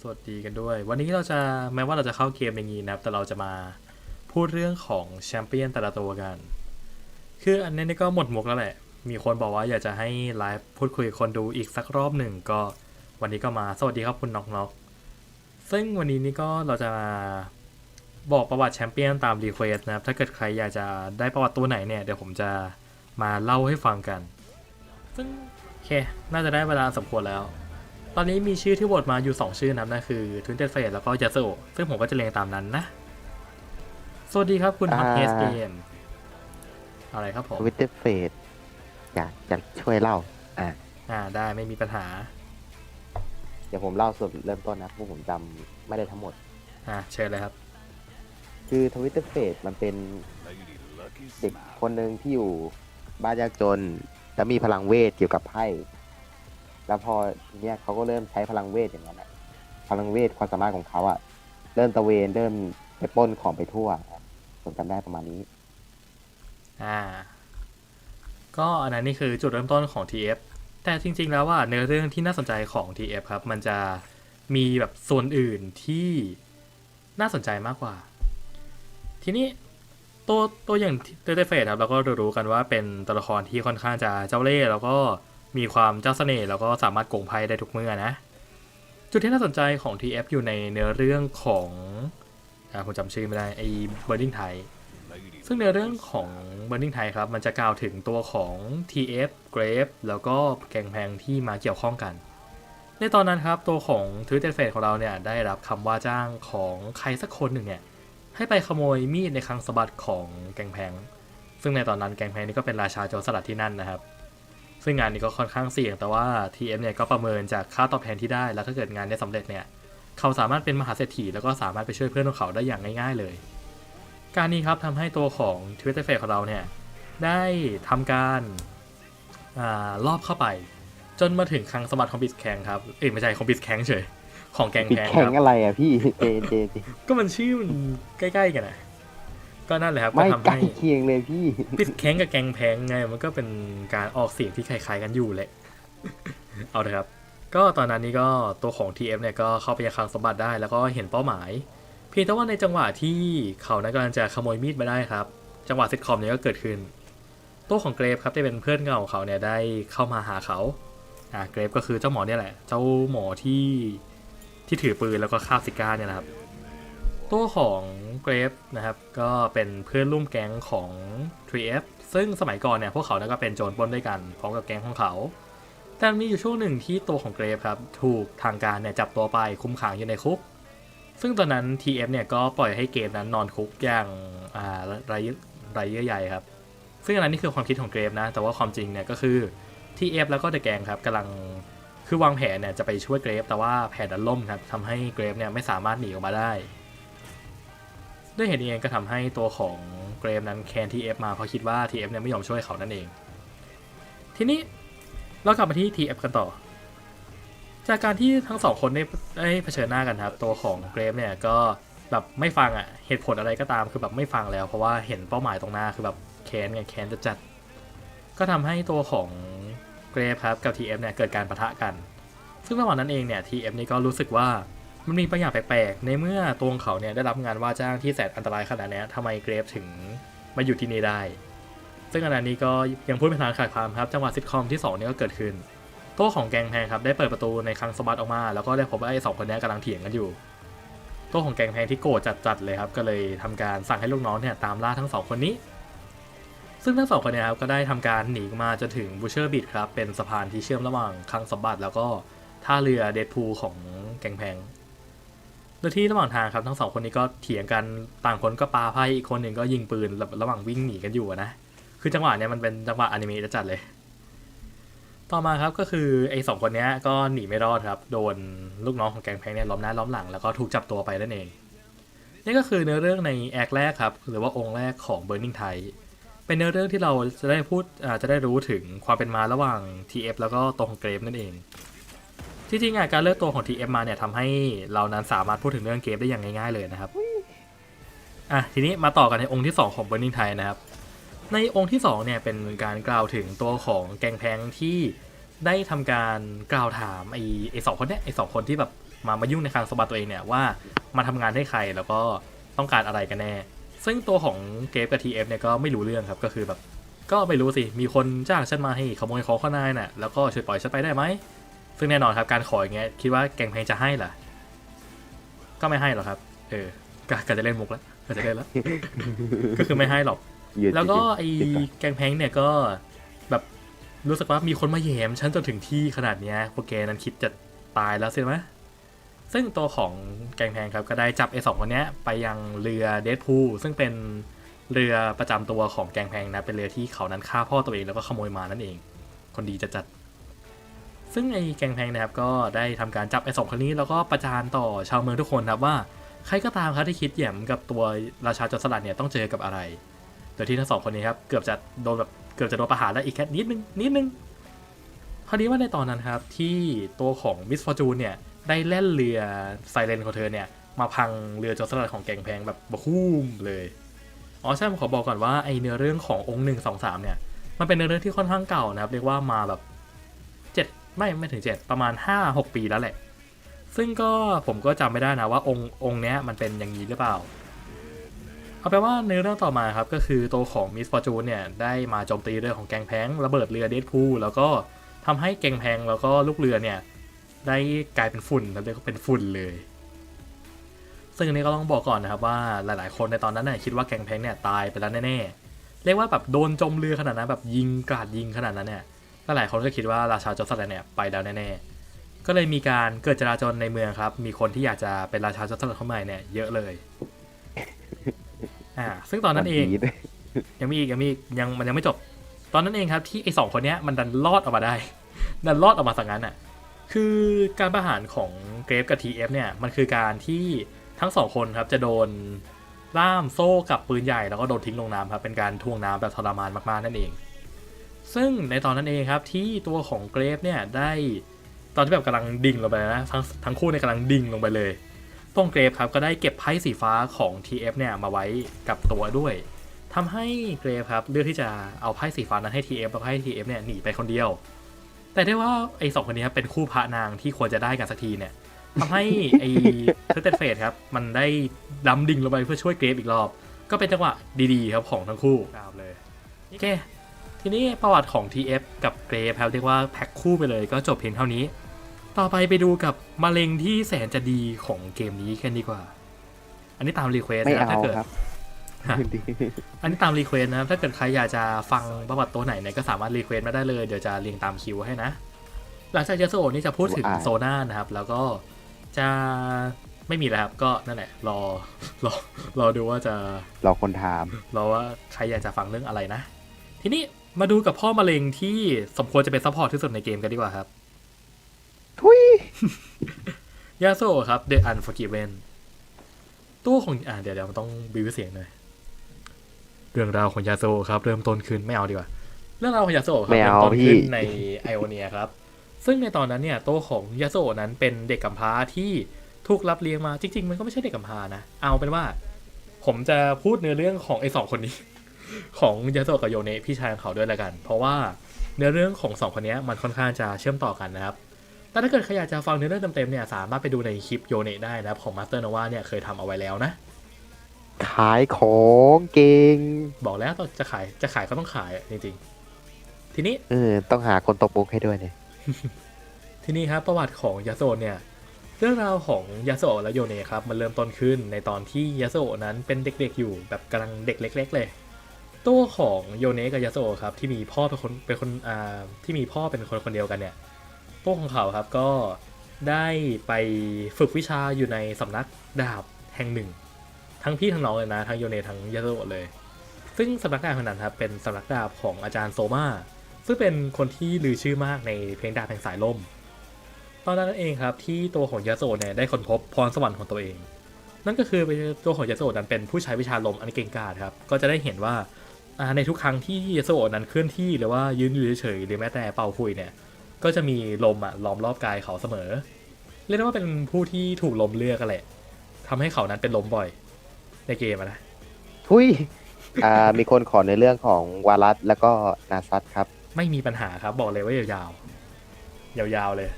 สวัสดีกันด้วย วันนี้เราจะแม้ว่าเราจะเข้าเกมอย่างนี้นะครับ แต่เราจะมาพูดเรื่องของแชมเปี้ยนแต่ละตัวกัน คืออันนี้นี่ก็หมดหมุกแล้วแหละ มีคนบอกว่าอยากจะให้ไลฟ์พูดคุยกับคนดูอีกสักรอบหนึ่งก็วันนี้ก็มาสวัสดีครับคุณน็อกน็อกซึ่งวันนี้นี่ก็เราจะมาบอกประวัติแชมเปี้ยนตามรีเควสนะครับ ถ้าเกิดใครอยากจะได้ประวัติตัวไหนเนี่ย เดี๋ยวผมจะมาเล่าให้ฟังกัน ซึ่ง โอเค น่าจะได้เวลาสมควรแล้ว ตอนนี้มีชื่อที่โหวตมาอยู่ 2 ชื่อนะครับนั่นคือทวินเต็ดเฟสแล้วก็ยาโซซึ่งผมก็จะเรียงตามนั้นนะ สวัสดีครับคุณฮักอ่าเฮสเกมอะไรครับผมทวิตเตอร์เฟสอยากจะช่วยเล่า อ่าอ่าได้ไม่มีปัญหา เดี๋ยวผมเล่าส่วนเริ่มต้นนะเพราะผมจำไม่ได้ทั้งหมด อ่าเชิญเลยครับ คือทวิตเตอร์เฟสมันเป็นเด็กคนหนึ่งที่อยู่บ้านยากจน แล้วมีพลังเวทเกี่ยวกับไพ่แล้วพอทีเนี้ยเขาก็เริ่มใช้พลังเวทอย่างนั้นอะพลังเวทความสามารถของเขาอะเริ่มตะเวนเริ่มไปปล้นของไปทั่วผมจำได้ประมาณนี้ อ่า ก็อันนั้นนี่คือจุดเริ่มต้นของ TF แต่จริง ๆ แล้วว่าเนื้อเรื่องที่น่าสนใจของ TF ครับ มันจะมีแบบส่วนอื่นที่น่าสนใจมากกว่า ทีนี้ ตัวตัวอย่างเตเตเฟสครับเราก็รู้กันว่าเป็นตัวละครที่ค่อนข้างจะเจ้าเล่ห์แล้วก็มีความเจ้าเสน่ห์แล้วก็สามารถโกงไพ่ได้ทุกเมื่อนะ จุดที่น่าสนใจของ TF อยู่ในเนื้อเรื่องของอ่าผมจำชื่อไม่ได้ไอ้ Burning Tide ซึ่งในเรื่องของ Burning Tide ครับ มันจะกล่าวถึงตัวของ TF Grave แล้วก็แกงแพงที่มาเกี่ยวข้องกัน ในตอนนั้นครับตัวของ Twitter Face ของเราเนี่ยได้รับคำว่าจ้างของใครสักคนหนึ่งเนี่ย ให้ไปขโมยมีดในคลังสมบัติของแกงแพง ซึ่งในตอนนั้นแกงแพงนี่ก็เป็นราชาโจรสลัดที่นั่นนะครับ ซึ่งงานนี้ก็ค่อนข้างเสี่ยง แต่ว่า TF เนี่ยก็ประเมินจากค่าตอบแทนที่ได้ แล้วถ้าเกิดงานเนี้สำเร็จเนี่ย เขาสามารถเป็นมหาเศรษฐีแล้วก็สามารถไปช่วยเพื่อนของเขาได้อย่างง่ายๆเลย การนี้ครับทำให้ตัวของ Twitter Face ของเราเนี่ยได้ทำการอ่ารอบเข้าไป จนมาถึงคลังสมบัติของบิสแคงครับ เอ้ยไม่ใช่ของบิสแคงเฉย ของแกงปิดแพงแข่คงรับอะไรอะพี่เจเจเจก็มันชื่อมันใกล้ๆกันนะก็นั่นแหละครับก็ไม่ทำใกล้ให้เคียงเลยพี่บิสแคงกับแกงแพงไง มันก็เป็นการออกเสียงที่คล้ายๆกันอยู่แหละ เอาเลยครับ ก็ตอนนั้นนี่ก็ตัวของ TF เนี่ยก็เข้าไปยังคลังสมบัติได้แล้วก็เห็นเป้าหมาย เพียงแต่ว่าในจังหวะที่เขานั้นกำลังจะขโมยมีดมาได้ครับ จังหวะซิทคอมเนี่ยก็เกิดขึ้น ตัวของเกรฟครับที่เป็นเพื่อนเก่าของเขาเนี่ยได้เข้ามาหาเขา อ่าเกรฟก็คือเจ้าหมอเนี่ยแหละ เจ้าหมอที่ ที่ถือปืนแล้วก็คาบซิก้าเนี่ยนะครับ ตัวของเกรฟนะครับ ก็เป็นเพื่อนร่วมแก๊งของ 3F ซึ่งสมัยก่อนเนี่ยพวกเขาก็เป็นโจรปล้นด้วยกันพร้อมกับแก๊งของเขา แต่มีอยู่ช่วงหนึ่งที่ตัวของเกรฟครับถูกทางการเนี่ยจับตัวไปคุมขังอยู่ในคุก ซึ่งตอนนั้น TF เนี่ยก็ปล่อยให้เกมนั้นนอนคุกอย่างอ่าไรไรเยื่อใยครับ ซึ่งอันนั้นนี่คือความคิดของเกรฟนะ แต่ว่าความจริงเนี่ยก็คือ TF แล้วก็เดอะแกงครับกำลัง คือวางแผนเนี่ยจะไปช่วยเกรฟ แต่ว่าแผนดันล่มครับทำให้เกรฟเนี่ยไม่สามารถหนีออกมาได้ ด้วยเหตุนี้เองก็ทำให้ตัวของเกรฟนั้นแคน TF มาเพราะคิดว่า TF เอฟเนี่ยไม่ยอมช่วยเขานั่นเอง ทีนี้เรากลับมาที่ TF กันต่อ จากการที่ทั้งสองคนได้ได้เผชิญหน้ากันครับ ตัวของเกรฟเนี่ยก็แบบไม่ฟังอะเหตุผลอะไรก็ตามคือแบบไม่ฟังแล้ว เพราะว่าเห็นเป้าหมายตรงหน้าคือแบบแค้นไงแค้นจะจัด ก็ทำให้ตัวของ เกรฟครับกับ TF เนี่ยเกิดการปะทะกัน ซึ่งระหว่างนั้นเองเนี่ย TF นี่ก็รู้สึกว่ามันมีบางอย่างแปลกๆ ในเมื่อตัวของเขาเนี่ยได้รับงานว่าจ้างที่แสนอันตรายขนาดนี้ทำไมเกรฟถึงมาอยู่ที่นี่ได้ ซึ่งอันนี้ก็ยังพูดไม่ทันขาดความครับจังหวะซิทคอมที่สองเนี่ยก็เกิดขึ้นตัวของแกงแพงครับได้เปิดประตูในคลังสบัติออกมา แล้วก็ได้พบว่าไอ้สองคนนี้กำลังเถียงกันอยู่ตัวของแกงแพงที่โกรธจัดๆเลยครับก็เลยทำการสั่งให้ลูกน้องเนี่ยตามล่าทั้งสองคนนี้ ซึ่งทั้งสองคนเนี่ยครับก็ได้ทำการหนีมาจนถึงบูเชอร์บิดครับ เป็นสะพานที่เชื่อมระหว่างคลังสมบัติ แล้วก็ท่าเรือเดดพูลของแกงแพงโดยที่ระหว่างทางครับทั้งสองคนนี้ก็เถียงกันต่างคนก็ปาไพ่อีกคนหนึ่งก็ยิงปืนระหว่างวิ่งหนีกันอยู่นะ คือจังหวะเนี้ยมันเป็นจังหวะอนิเมะจัดเลย ต่อมาครับก็คือไอ้สองคนเนี้ยก็หนีไม่รอดครับ โดนลูกน้องของแกงแพงเนี่ยล้อมหน้าล้อมหลังแล้วก็ถูกจับตัวไปนั่นเองนี่ก็คือเนื้อเรื่องในแอคแรกครับหรือว่าองค์แรกของ Burning Tide เป็นเนื้อเรื่องที่เราจะได้พูดอาจะได้รู้ถึงความเป็นมาระหว่าง TF แล้วก็ตัวของเกรฟนั่นเองที่จริงอะการเลือกตัวของ TF มาเนี่ยทำให้เรานั้นสามารถพูดถึงเรื่องเกมได้อย่างง่ายๆเลยนะครับอะทีนี้มาต่อกันในองค์ที่ 2 ของ Burning Tide นะครับ ในองค์ที่2เนี่ยเป็นการกล่าวถึงตัวของแกงแพงที่ได้ทำการกล่าวถามไอ้ไอ้สองคนเนี้ยไอ้สองคนที่แบบมามายุ่งในคลังสมบัติตัวเองเนี่ยว่ามาทำงานให้ใครแล้วก็ต้องการอะไรกันแน่ ซึ่งตัวของเกฟกับทีเอฟเนี่ยก็ไม่รู้เรื่องครับก็คือแบบ ก็ไม่รู้สิมีคนจ้างฉันมาให้ขโมยของข้างในน่ะแล้วก็ช่วยปล่อยฉันไปได้ไหมซึ่งแน่นอนครับการขออย่างเงี้ยคิดว่าแกงแพงจะให้เหรอก็ไม่ให้หรอกครับ เออกะกะจะเล่นมุกแล้วกะจะเล่นแล้ว ก็คือไม่ให้หรอกยืนแล้วก็ยืนไอ้ยืนก่อนแกงแพงเนี่ยก็แบบรู้สึกว่ามีคนมาแหยมฉันจนถึงที่ขนาดเนี้ยพวกแกนั้นคิดจะตายแล้วใช่ไหม ซึ่งตัวของแกงแพงครับก็ได้จับไอ้สองคนนี้ไปยังเรือเดดพูซึ่งเป็นเรือประจำตัวของแกงแพงนะเป็นเรือที่เขานั้นฆ่าพ่อตัวเองแล้วก็ขโมยมานั่นเอง คนดีจะจัด ซึ่งไอ้แกงแพงนะครับก็ได้ทำการจับไอ้สองคนนี้แล้วก็ประจานต่อชาวเมืองทุกคนครับว่าใครก็ตามครับที่คิดแหยมกับตัวราชาจรสลัดเนี่ยต้องเจอกับอะไร โดยที่ทั้งสองคนนี้ครับเกือบจะโดนแบบเกือบจะโดนประหารแล้วอีกแค่นิดนึงนิดนึงพอดีว่าในตอนนั้นครับที่ตัวของมิสฟอร์จูนเนี่ย ได้แล่นเรือไซเรนของเธอเนี่ย มาพังเรือจรสลัดของแกงแพงแบบบะคุ้มเลยอ๋อใช่ผมขอบอกก่อนว่าไอเนื้อเรื่องขององค์หนึ่งสองสามเนี่ย มันเป็นเนื้อเรื่องที่ค่อนข้างเก่านะครับ เรียกว่ามาแบบเจ็ดไม่ไม่ถึงเจ็ดประมาณห้าหกปีแล้วแหละ ซึ่งก็ผมก็จำไม่ได้นะว่าองค์องค์เนี้ยมันเป็นอย่างนี้หรือเปล่า เอาเป็นว่าในเรื่องต่อมาครับก็คือตัวของมิสฟอร์จูนเนี่ยได้มาโจมตีเรือของแกงแพงระเบิดเรือเดดพูลแล้วก็ทำให้แกงแพงแล้วก็ลูกเรือเนี่ย ได้กลายเป็นฝุ่นแล้วเรียกว่าเป็นฝุ่นเลย ซึ่งอันนี้ก็ต้องบอกก่อนนะครับว่าหลาย ๆ คนในตอนนั้นน่ะคิดว่าแกงแพงเนี่ยตายไปแล้วแน่ๆ เรียกว่าแบบโดนจมเรือขนาดนั้นแบบยิงกราดยิงขนาดนั้นเนี่ยหลายๆคนก็คิดว่าราชาโจรสลัดเนี่ยไปแล้วแน่ๆ ก็เลยมีการเกิดจราจรในเมืองครับ มีคนที่อยากจะเป็นราชาโจรสลัดเข้ามาเนี่ยเยอะเลย อ่า ซึ่งตอนนั้นเองผีด้วยยังมีอีกยังมีอีกยังมันยังไม่จบ ตอนนั้นเองครับที่ไอ้สองคนเนี้ยมันดันรอดออกมาได้ ดันรอดออกมาสังนั้นอะ คือการประหารของเกรฟกับทีเอฟเนี่ยมันคือการที่ทั้งสองคนครับจะโดนล่ามโซ่กับปืนใหญ่แล้วก็โดนทิ้งลงน้ำครับเป็นการทวงน้ำแบบทรมานมากๆนั่นเอง ซึ่งในตอนนั้นเองครับที่ตัวของเกรฟเนี่ยได้ตอนที่แบบกำลังดิ่งลงไปนะทั้งทั้งคู่ในกำลังดิ่งลงไปเลยตรงเกรฟครับก็ได้เก็บไพ่สีฟ้าของ TF เนี่ยมาไว้กับตัวด้วยทำให้เกรฟครับเลือกที่จะเอาไพ่สีฟ้านั้นให้ TF แล้วให้ TF เนี่ยหนีไปคนเดียว แต่ได้ว่าไอ้สองคนนี้ครับเป็นคู่พระนางที่ควรจะได้กันสักทีเนี่ยทำให้ไอ้เทอร์เตเฟสครับ มันได้ดำดิ่งลงไปเพื่อช่วยเกรฟอีกรอบ ก็เป็นจังหวะดีๆครับของทั้งคู่เลยโอเค ทีนี้ประวัติของ TF กับเกรฟครับเรียกว่าแพ็คคู่ไปเลยก็จบเพียงเท่านี้ ต่อไปไปดูกับมะเร็งที่แสนจะดีของเกมนี้กันดีกว่า อันนี้ตามรีเควสไม่นะเอาถ้าเกิดครับฮะ อันนี้ตามรีเควสนะครับ ถ้าเกิดใครอยากจะฟังประวัติตัวไหนเนี่ยก็สามารถรีเควสมาได้เลย เดี๋ยวจะเรียงตามคิวให้นะ หลังจากยาโซโอนี่จะพูดถึงอ่าโซน่านะครับ แล้วก็จะไม่มีแล้วครับ ก็นั่นแหละ รอ รอ รอดูว่าจะ รอคนถาม รอว่าใครอยากจะฟังเรื่องอะไรนะ ทีนี้มาดูกับพ่อมะเร็งที่สมควรจะเป็นซัพพอร์ตที่สุดในเกมกันดีกว่าครับ ทุย ยาโซครับ The Unforgiven ตัวของ อ่าเดี๋ยวเดี๋ยวมันต้องบิวเสียงหน่อย เรื่องราวของยาโซครับเริ่มต้นขึ้นไม่เอาดีกว่า เรื่องราวของยาโซครับไม่เริ่เอามต้นพี่ขึ้นในไอโอเนียครับ ซึ่งในตอนนั้นเนี่ยตัวของยาโซนั้นเป็นเด็กกำพร้าที่ถูกรับเลี้ยงมาจริง ๆ มันก็ไม่ใช่เด็กกำพร้านะเอาเป็นว่า ผมจะพูดเนื้อเรื่องของไอสองคนนี้ ของยาโซกับโยเนะพี่ชายของเขาด้วยละกัน เพราะว่าเนื้อเรื่องของสองคนเนี้ยมันค่อนข้างจะเชื่อมต่อกันนะครับแต่ถ้าเกิดใครอยากจะฟังเนื้อเรื่องเต็มๆเนี่ยสามารถไปดูในคลิปโยเนะได้นะครับของมาสเตอร์นวาเนี่ยเคยทำเอาไว้แล้วนะ ขายของเก่งบอกแล้วต้องจะขายจะขายก็ต้องขายอะจริงๆ ทีนี้เออต้องหาคนตบมุกให้ด้วยเนี่ยทีนี้ครับประวัติของยาโซะเนี่ยเรื่องราวของยาโซะและโยเนะครับ มันเริ่มต้นขึ้นในตอนที่ยาโซะนั้นเป็นเด็กๆอยู่แบบกำลังเด็กเล็ก ๆ เลย ตัวของโยเนะกับยาโซะครับที่มีพ่อเป็นคนเป็นคนอ่าที่มีพ่อเป็นคนคนเดียวกันเนี่ยตัวของเขาครับก็ได้ไปฝึกวิชาอยู่ในสำนักดาบแห่งหนึ่ง ทั้งพี่ทั้งน้องเลยนะ ทั้งโยเนทั้งยาโซะเลย ซึ่งสำนักดาบแห่งนั้นครับเป็นสำนักดาบของอาจารย์โซมาซึ่งเป็นคนที่ลือชื่อมากในเพลงดาบแห่งสายลม ตอนนั้นเองครับที่ตัวของยาโซะเนี่ยได้ค้นพบพรสวรรค์ของตัวเอง นั่นก็คือตัวของยาโซะนั้นเป็นผู้ใช้วิชาลมอันเก่งกาจครับก็จะได้เห็นว่าในทุกครั้งที่ยาโซะนั้นเคลื่อนที่หรือว่ายืนอยู่เฉยๆหรือแม้แต่เป่าคุยเนี่ยก็จะมีลมอะล้อมรอบกายเขาเสมอ เรียกได้ว่าเป็นผู้ที่ถูกลมเลือกกันแหละทำให้เขานั้นเป็นลมบ่อย ในเกมอะนะทุยอ่ามีคนขอในเรื่องของวารัสแล้วก็นาซัตครับ ไม่มีปัญหาครับบอกเลยว่ายาวยาวๆเลย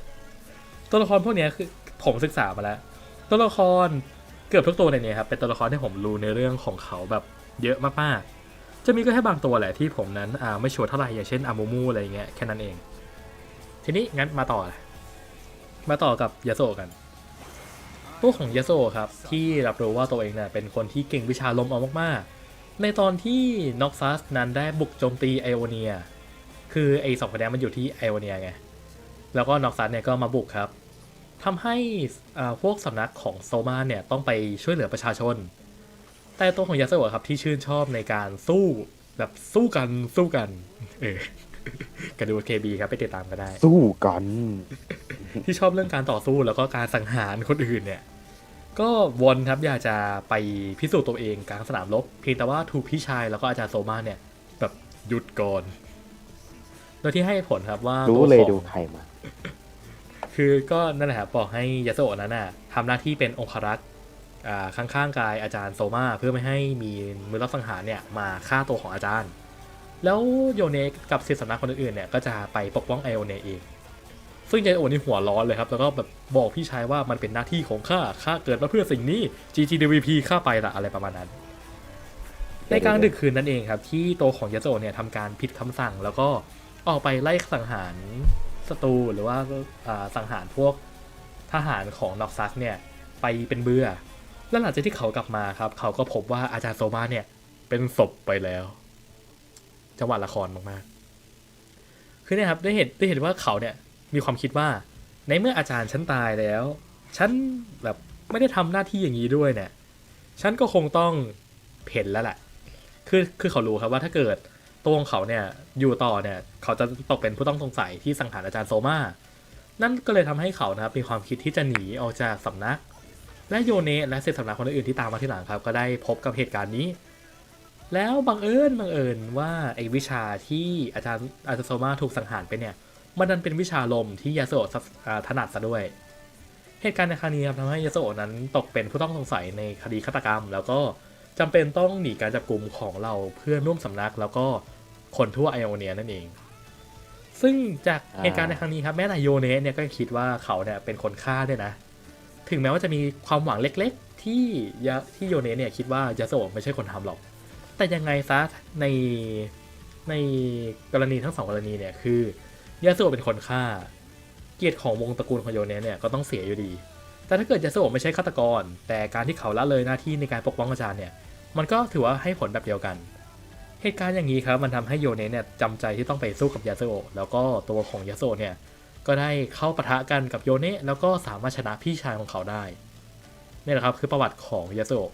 ตัวละครพวกเนี้ยคือผมศึกษามาแล้ว ตัวละครเกือบทุกตัวในเนี้ครับเป็นตัวละครที่ผมรู้ในเรื่องของเขาแบบเยอะมากๆ จะมีก็แค่บางตัวแหละที่ผมนั้นอ่าไม่ชัวร์เท่าไหร่อย่างเช่นอามูมูอะไรเงี้ยแค่นั้นเอง ทีนี้งั้นมาต่อมาต่อกับยาโซกันพ วกของยาโซครับที่รับรู้ว่าตัวเองเนี่ยเป็นคนที่เก่งวิชาลมเอามากๆ ในตอนที่น็อกซัสนั้นได้บุกโจมตีไอโอเนีย คือไอสองคนนี้มันอยู่ที่ไอโอเนียไง แล้วก็น็อกซัสเนี่ยก็มาบุกครับทำให้อ่าพวกสำนักของโซมาเนี่ยต้องไปช่วยเหลือประชาชน แต่ตัวของยาโซะครับที่ชื่นชอบในการสู้แบบสู้กันสู้กัน เออกระดูเคบีครับไปติดตามก็ได้ สู้กัน ที่ชอบเรื่องการต่อสู้แล้วก็การสังหารคนอื่นเนี่ย ก็วนครับอยากจะไปพิสูจน์ตัวเองกลางสนามรบเพียงแต่ว่าถูกพี่ชายแล้วก็อาจารย์โซมาเนี่ย แบบหยุดก่อน โดยที่ให้ผลครับว่ารู้ตัวเลยของดูใครมา คือก็นั่นแหละครับบอกให้ยาโซะนั้นน่ะทำหน้าที่เป็นองครักษ์อ่าข้างๆกายอาจารย์โซมาเพื่อไม่ให้มีมือรับสังหารเนี่ยมาฆ่าตัวของอาจารย์ แล้วโยเนะกับศิษย์สำนักคนอื่นๆเนี่ยก็จะไปปกป้องไอโอเนะเอง ซึ่งไอโอนี่หัวร้อนเลยครับ แล้วก็แบบบอกพี่ชายว่ามันเป็นหน้าที่ของข้า ข้าเกิดมาเพื่อสิ่งนี้ GGWP ข้าไปละอะไรประมาณนั้น ในกลางดึกคืนนั่นเองครับ ที่ตัวของยาโซะเนี่ยทำการผิดคำสั่ง แล้วก็ออกไปไล่สังหารศัตรูหรือว่าอ่าสังหารพวกทหารของนอกซัสเนี่ยไปเป็นเบื่อ แล้วหลังจากที่เขากลับมาครับ เขาก็พบว่าอาจารย์โซมาเนี่ยเป็นศพไปแล้วจังหวะละครมากๆคือเนี่ยครับได้เห็นได้เห็นว่าเขาเนี่ย มีความคิดว่า ในเมื่ออาจารย์ฉันตายแล้ว ฉันแบบไม่ได้ทำหน้าที่อย่างนี้ด้วยเนี่ย ฉันก็คงต้องเพ่นแล้วแหละคือคือเขารู้ครับว่าถ้าเกิดตัวของเขาเนี่ยอยู่ต่อเนี่ย เขาจะตกเป็นผู้ต้องสงสัยที่สังหารอาจารย์โซมานั่นก็เลยทำให้เขานะครับมีความคิดที่จะหนีออกจากสำนัก และโยเนะและเศษสำนักคนอื่นที่ตามมาที่หลังครับ ก็ได้พบกับเหตุการณ์นี้ แล้วบังเอิญบังเอิญว่าไอ้วิชาที่อาจารย์อาจารย์โซมาถูกสังหารไปเนี่ย มันดันเป็นวิชาลมที่ยาโซะถนัดซะด้วย เหตุการณ์ในครั้งนี้ครับทำให้ยาโซะนั้นตกเป็นผู้ต้องสงสัยในคดีฆาตกรรม แล้วก็จำเป็นต้องหนีการจับกลุ่มของเราเพื่อนร่วมสำนัก แล้วก็คนทั่วไอโอเนียนั่นเอง ซึ่งจากเหตุการณ์ในครั้งนี้ครับแม้แต่โยเนะเนี่ยก็คิดว่าเขาเนี่ยเป็นคนฆ่าด้วยนะ ถึงแม้ว่าจะมีความหวังเล็กๆ ที่ยาที่โยเนะเนี่ยคิดว่ายาโซะไม่ใช่คนทำหรอก แต่ยังไงซะในในกรณีทั้งสองกรณีเนี่ยคือ ยาโซะเป็นคนฆ่า เกียรติของวงตระกูลของโยเนะเนี่ยก็ต้องเสียอยู่ดี แต่ถ้าเกิดยาโซะไม่ใช่ฆาตกร แต่การที่เขาละเลยหน้าที่ในการปกป้องอาจารย์เนี่ย มันก็ถือว่าให้ผลแบบเดียวกัน เหตุการณ์อย่างนี้ครับมันทำให้โยเนะเนี่ยจำใจที่ต้องไปสู้กับยาโซะแล้วก็ตัวของยาโซะเนี่ยก็ได้เข้าปะทะกันกับโยเนะแล้วก็สามารถชนะพี่ชายของเขาได้นี่แหละครับคือประวัติของยาโซะ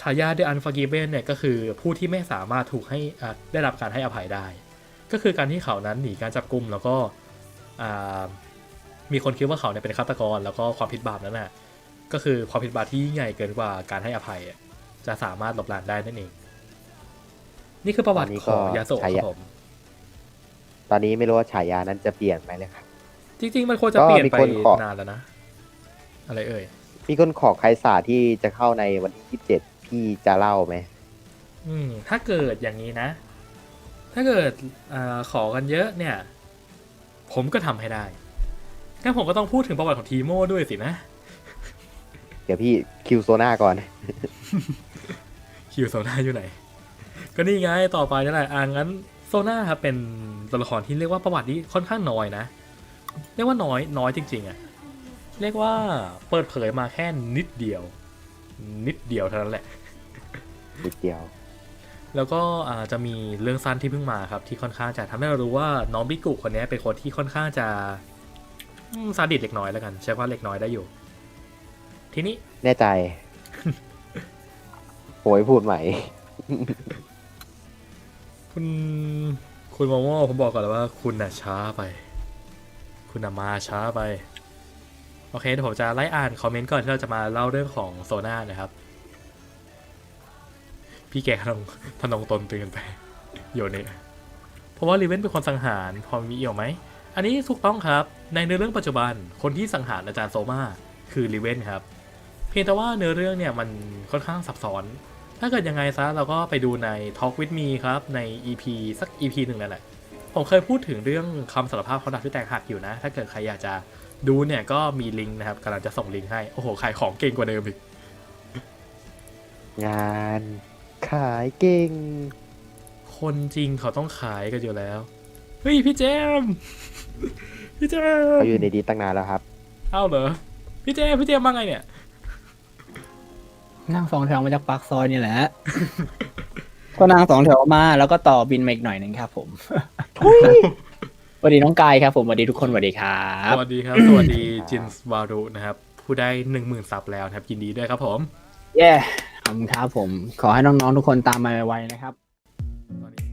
ฉายาเดอันฟากิเบนเนี่ยก็คือผู้ที่ไม่สามารถถูกให้อ่าได้รับการให้อภัยได้ ก็คือการที่เขานั้นหนีการจับกลุ่มแล้วก็อ่ามีคนคิดว่าเขาเนี่ยเป็นฆาตกร แล้วก็ความผิดบาปนั้นน่ะก็คือความผิดบาปที่ยิ่งใหญ่เกินกว่าการให้อภัยอะจะสามารถลบล้างได้นั่นเอง นี่คือประวัติอันนี้ขก็องยาโซะคฉารับยาผมตอนนี้ไม่รู้ว่าฉายานั้นจะเปลี่ยนไหมเลยครับจริงๆมันควรจะก็เปลี่ยนมีไปคนขอนานแล้วนะ อะไรเอ่ยมีคนขอใครสาที่จะเข้าในวันที่27พี่จะเล่าไหมอืม ถ้าเกิดอย่างนี้นะ ถ้าเกิดอาขอกันเยอะเนี่ย ผมก็ทำให้ได้งั้นผมก็ต้องพูดถึงประวัติของทีโม่ด้วยสินะ เดี๋ยวพี่คิวโซน่าก่อน คิวโซน่าอยู่ไหน ก็นี่ไงต่อไปนั่นแหละอ่างั้นโซน่าครับเป็นตัวละครที่เรียกว่าประวัติที่ค่อนข้างน้อยนะ เรียกว่าน้อยน้อยจริง ๆอะเรียกว่าเปิดเผยมาแค่นิดเดียว นิดเดียวเท่านั้นแหละ นิดเดียว แล้วก็อ่าจะมีเรื่องสั้นที่เพิ่งมาครับที่ค่อนข้างจะทำให้เรารู้ว่าน้องบิกุคนนี้เป็นคนที่ค่อนข้างจะอืมซาดิสเล็กน้อยแล้วกัน ใช้ว่าเล็กน้อยได้อยู่ ทีนี้แน่ใจโหยพูดใหม่ คุณคุณโมโม่ผมบอกก่อนเลยว่า คุณน่ะช้าไป คุณน่ะมาช้าไป โอเคเดี๋ยวผมจะไล่อ่านคอมเมนต์ก่อนที่เราจะมาเล่าเรื่องของโซน่านะครับ พี่แกพนงพนงตนเตือนไปโยเนี่ยเพราะว่าลีเวนเป็นคนสังหารพอมีเอี่ยวไหม อันนี้ถูกต้องครับ ในเนื้อเรื่องปัจจุบันคนที่สังหารอาจารย์โซมาคือลีเวนครับ เพียงแต่ว่าเนื้อเรื่องเนี่ยมันค่อนข้างซับซ้อน ถ้าเกิดยังไงซะเราก็ไปดูใน Talk with me ครับใน EP สัก EP หนึ่งนั่นแหละผมเคยพูดถึงเรื่องคำสารภาพเขาดักที่แตกหักอยู่นะ ถ้าเกิดใครอยากจะดูเนี่ยก็มีลิงก์นะครับกำลังจะส่งลิงก์ให้ โอ้โหขายของเก่งกว่าเดิมอีกงาน ขายเก่ง คนจริงเขาต้องขายกันอยู่แล้ว เฮ้ยพี่เจมส์พี่เจมเขาส์อยู่ในดีตั้งนานแล้วครับ เอ้าเหรอ พี่เจมส์พี่เจมส์มาไงเนี่ย นั่งสองแถวมาจากปากซอยนี่แหละ ก็นั่งสองแถวมาแล้วก็ต่อบินมาอีกหน่อยหนึงครับผมสวัสดีน้องกายครับผมสวัสดีทุกคนสวัสดีครับสวัสดีครับ สวัสดีจินส์วารุนะครับ ผู้ได้หนึ่งหมื่นซับแล้วนะครับยินดีด้วยครับผม เย้ ขอบคุณครับผม ขอให้น้องๆทุกคนตามมาไวๆนะครับตอนนี้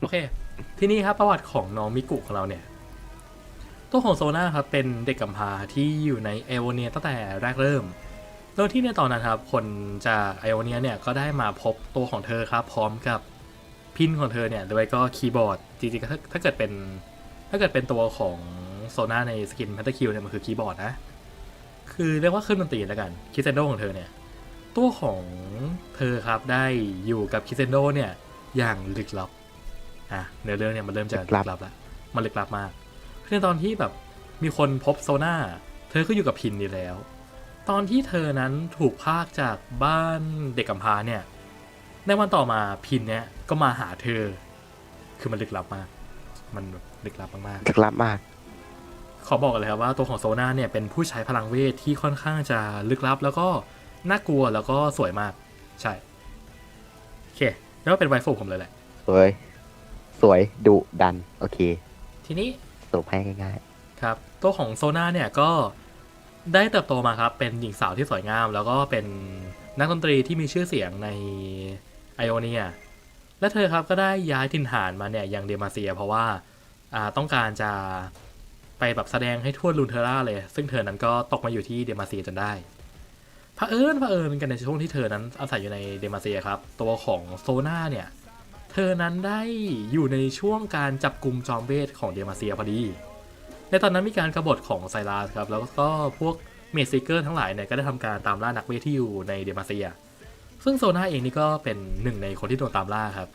โอเค ที่นี่ครับประวัติของน้องมิกุของเราเนี่ย ตัวของโซนาครับเป็นเด็กกำพร้าที่อยู่ในเอโวเนียตั้งแต่แรกเริ่ม โดยที่ในตอนนั้นครับ คนจากไอโอเนียเนี่ยก็ได้มาพบตัวของเธอครับ พร้อมกับพินของเธอเนี่ยด้วยก็คีย์บอร์ด จริงๆถ้าถ้าเกิดเป็น ถ้าเกิดเป็นตัวของโซนาในสกินแพนต a คิวเนี่ยมันคือคีย์บอร์ดนะ คือเรียกว่าเครื่องดนตรีแล้วกันคิเซนโดของเธอเนี่ย ตัวของเธอครับได้อยู่กับคิเซนโดเนี่ยอย่างลึกลับอะในเรื่องเนี่ยมันเริ่มจะลึลึกลับกลับแล้วมันลึกลับมากคือในตอนที่แบบมีคนพบโซนาเธอก็อยู่กับพินนี่แล้ว ตอนที่เธอนั้นถูกพากจากบ้านเด็กกำพร้าเนี่ยในวันต่อมาพินเนี่ยก็มาหาเธอ คือมันลึกลับมาก มันแบบ ลึกลับมากๆลึกลับมากขอบอกกันเลยครับว่าตัวของโซนาเนี่ยเป็นผู้ใช้พลังเวทที่ค่อนข้างจะลึกลับ แล้วก็น่ากลัวแล้วก็สวยมาก ใช่โอเคแล้วก็เป็นไวฟูผมเลยแหละ สวย สวยดุดัน โอเคทีนี้ สรุปให้ง่ายครับตัวของโซนาเนี่ยก็ได้เติบโตมาครับเป็นหญิงสาวที่สวยงาม แล้วก็เป็นนักดนตรีที่มีชื่อเสียงในไอโอเนีย และเธอครับก็ได้ย้ายถิ่นฐานมาเนี่ยยังเดมาเซีย เพราะว่าอ่า ต้องการจะไปแบบแสดงให้ทั่วลูนเทอร่าเลย ซึ่งเธอนั้นก็ตกมาอยู่ที่เดมาเซียจนได้พระเอิญพระเอิญกันในช่วงที่เธอนั้นอาศัยอยู่ในเดมาเซียครับ ตัวของโซนาเนี่ย เธอนั้นได้อยู่ในช่วงการจับกลุ่มจอมเวทของเดมาเซียพอดี ในตอนนั้นมีการกรบฏของไซรัสครับ แล้วก็พวกเมซิเกอร์ทั้งหลายเนี่ยก็ได้ทำการตามล่านักเวทที่อยู่ในเดมาเซีย ซึ่งโซนาเองนี่ก็เป็นหนึ่งในคนที่โดนตามล่าครับ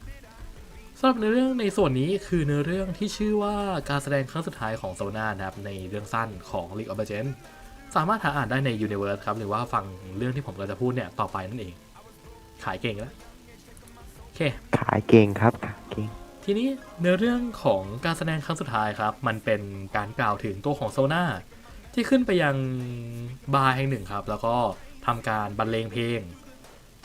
สำหรับในอเรื่องในส่วนนี้คือเนื้อเรื่องที่ชื่อว่าการแสดงครั้งสุดท้ายของโซนานะครับในเรื่องสั้นของ League of Legends สามารถหาอ่านได้ใน Universe ครับหรือว่าฟังเรื่องที่ผมกำลังจะพูดเนี่ยต่อไปนั่นเอง ขายเก่งแล้วโอเคๆขายเก่งครับขายเก่งทีนี้เนื้อเรื่องของการแสดงครั้งสุดท้ายครับ มันเป็นการกล่าวถึงตัวของโซนาที่ขึ้นไปยังบาร์แห่งหนึ่งครับ แล้วก็ทำการบรรเลงเพลง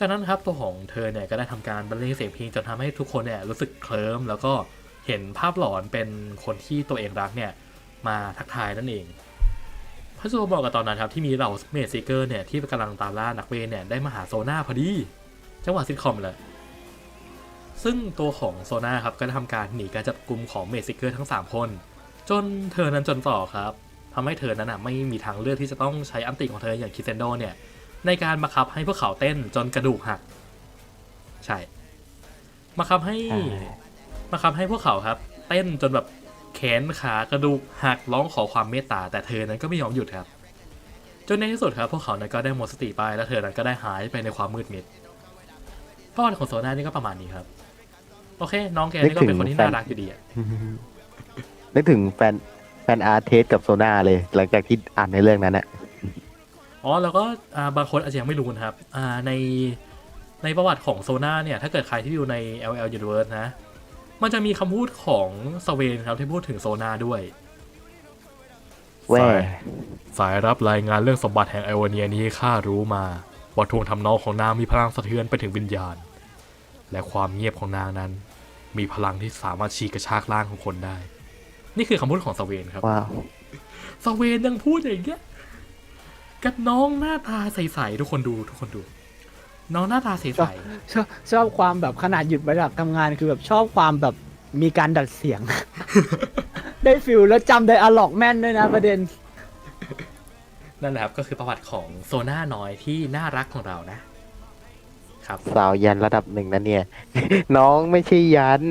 จากนั้นครับตัวของเธอเนี่ยก็ได้ทำการบรรเลงเสียงเพลงจนทำให้ทุกคนเนี่ยรู้สึกเคลิ้มแล้วก็เห็นภาพหลอนเป็นคนที่ตัวเองรักเนี่ยมาทักทายนั่นเองพระจูบอกกับตอนนั้นครับที่มีเหล่าเมดซิเกอร์เนี่ยที่กำลังตามล่านักเวเนี่ยได้มาหาโซนาพอดีจังหวะซิทคอมเลยซึ่งตัวของโซนาครับก็ได้ทำการหนีการจับกลุ่มของเมดซิเกอร์ทั้ง 3 คน จนเธอนั้นจนต่อครับทำให้เธอนั้นนะไม่มีทางเลือกที่จะต้องใช้อันติของเธออย่างคิเซนโดเนี่ย ในการบังคับให้พวกเขาเต้นจนกระดูกหัก ใช่บังคับให้ใช่บังคับให้พวกเขาครับ เต้นจนแบบแขนขากระดูกหักร้องขอความเมตตา แต่เธอนั้นก็ไม่ยอมหยุดครับ จนในที่สุดครับ พวกเขานั้นก็ได้หมดสติไปแล้วเธอนั้นก็ได้หายไปในความมืดมิดประวัติของโซนานี่ก็ประมาณนี้ครับ โอเค น้องแกนี่ก็เป็นคนที่น่ารักอยู่ดีอะนึกถึงแฟนแฟนอาร์เทสกับโซนาเลย หลังจากที่อ่านในเรื่องนั้นอะ อ๋อแล้วก็อ่าบางคนอาจจะยังไม่รู้นะครับอ่าในในประวัติของโซนาเนี่ย ถ้าเกิดใครที่อยู่ใน LL Universe นะ มันจะมีคำพูดของสเวนครับที่พูดถึงโซนาด้วยแว่สายสายรับรายงานเรื่องสมบัติแห่งไอโอเนียนี้ข้ารู้มาว่าทวงทำนองของนางมีพลังสะเทือนไปถึงวิญญาณ และความเงียบของนางนั้น มีพลังที่สามารถฉีกกระชากร่างของคนได้ นี่คือคำพูดของสเวนครับว้าวสเวนยังพูดอย่างเงี้ย กับน้องหน้าตาใสๆทุกคนดูทุกคนดู น้องหน้าตาใสชอบชอบความแบบขนาดหยุดไปจากทำงานคือแบบชอบความแบบมีการดัดเสียง ได้ฟิลแล้วจำไดอะล็อกแม่นด้วยนะประเด็น ๆ นั่นแหละครับก็คือประวัติของโซน่าน้อยที่น่ารักของเรานะครับ สาวยันระดับหนึ่งนะเนี่ย น้องไม่ใช่ยัน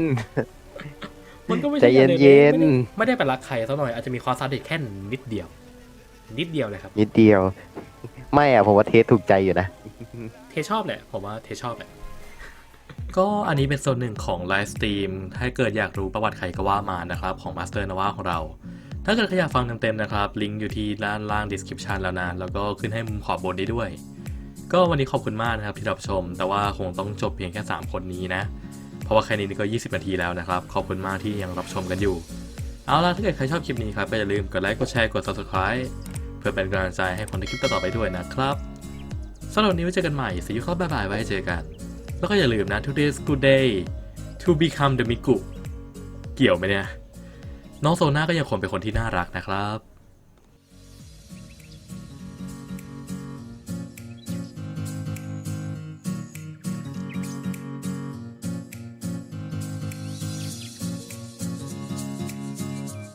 มันก็ไม่ใจใช่เย็นๆไม่ได้ไม่ได้ไปรักใครสักหน่อยอาจจะมีความซาดิสแค่นิดเดียว นิดเดียวเลยครับนิดเดียว ไม่อะผมว่าเทสถูกใจอยู่นะ เทชอบแหละผมว่าเทชอบแหละ ก็อันนี้เป็นโซนหนึ่งของไลฟ์สตรีมถ้าเกิดอยากรู้ประวัติใครก็ว่ามานะครับ ของมาสเตอร์นวาของเรา ถ้าเกิดใครอยากฟังเต็มๆนะครับ ลิงก์อยู่ที่ด้านล่าง description แล้วนะ แล้วก็ขึ้นให้มุมขวาบนได้ด้วย ก็วันนี้ขอบคุณมากนะครับที่รับชม แต่ว่าคงต้องจบเพียงแค่ 3 คนนี้นะ เพราะว่าแค่นี้นี่ก็ 20 นาทีแล้วนะครับ ขอบคุณมากที่ยังรับชมกันอยู่ เอาล่ะถ้าเกิดใครชอบคลิปนี้ครับก็อย่าลืมกดไลค์ กดแชร์ กด subscribe เพื่อเป็นกำลังใจให้คนในคลิปต่อไปด้วยนะครับสำหรับวันนี้ไว้เจอกันใหม่สียูครับบ๊ายบายไว้เจอกัน แล้วก็อย่าลืมนะ today's good day to become the miku เกี่ยวไหมเนี่ย น้องโซน่าก็ยังคงเป็นคนที่น่ารักนะครับ